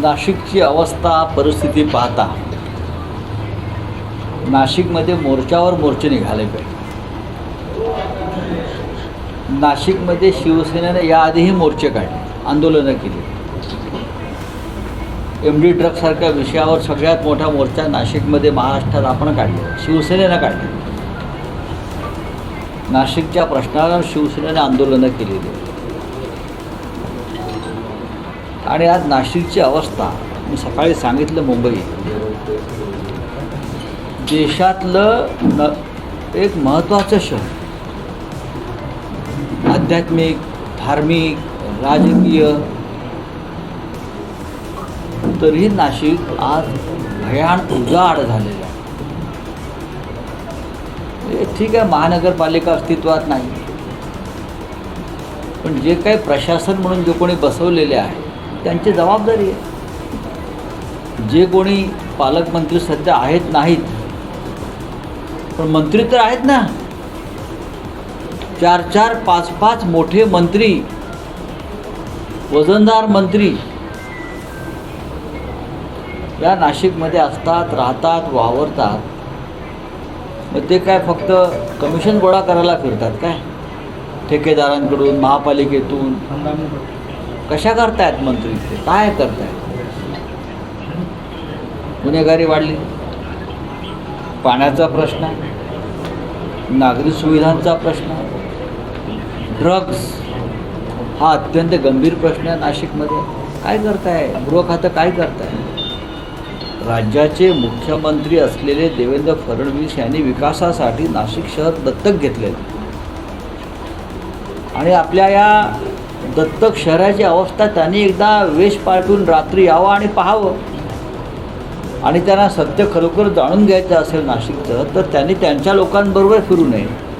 नाशिकची अवस्था परिस्थिती पाहता. नाशिकमध्ये मोर्चावर मोर्चे निघाले पाहिजे नाशिकमध्ये शिवसेनेने याआधीही मोर्चे काढले आंदोलनं केली. एम डी ड्रगसारख्या विषयावर सगळ्यात मोठा मोर्चा नाशिकमध्ये महाराष्ट्रात आपण काढला शिवसेनेनं काढला नाशिकच्या प्रश्नावर शिवसेनेने आंदोलनं केलेली आहेत. आणि आज नाशिकची अवस्था. मी सकाळी सांगितलं मुंबई. देशातलं न एक महत्त्वाचं शहर. आध्यात्मिक धार्मिक राजकीय. तरीही नाशिक आज भयान उजाड झालेलं आहे. ठीक आहे महानगरपालिका अस्तित्वात नाही. पण जे काही प्रशासन म्हणून जे कोणी बसवलेले आहे त्यांची जबाबदारी आहे. जे कोणी पालकमंत्री सध्या आहेत नाहीत पण मंत्री तर आहेत ना. चार चार पाच पाच मोठे मंत्री वजनदार मंत्री या नाशिकमध्ये असतात राहतात वावरतात. मग ते काय फक्त कमिशन गोळा करायला फिरतात काय? ठेकेदारांकडून महापालिकेतून. कशा करतायत मंत्री ते काय करतायत? गुन्हेगारी वाढली. पाण्याचा प्रश्न नागरी सुविधांचा प्रश्न ड्रग्स हा अत्यंत गंभीर प्रश्न आहे नाशिकमध्ये. काय करताय? गृह खातं काय करताय? राज्याचे मुख्यमंत्री असलेले देवेंद्र फडणवीस यांनी विकासासाठी नाशिक शहर दत्तक घेतलेलं. आणि आपल्या या दत्तक शहराची अवस्था त्यांनी एकदा वेश पालटून रात्री यावं आणि पाहावं. आणि त्यांना सत्य खरोखर जाणून घ्यायचं असेल नाशिकचं तर त्यांनी त्यांच्या लोकांबरोबर फिरू नये.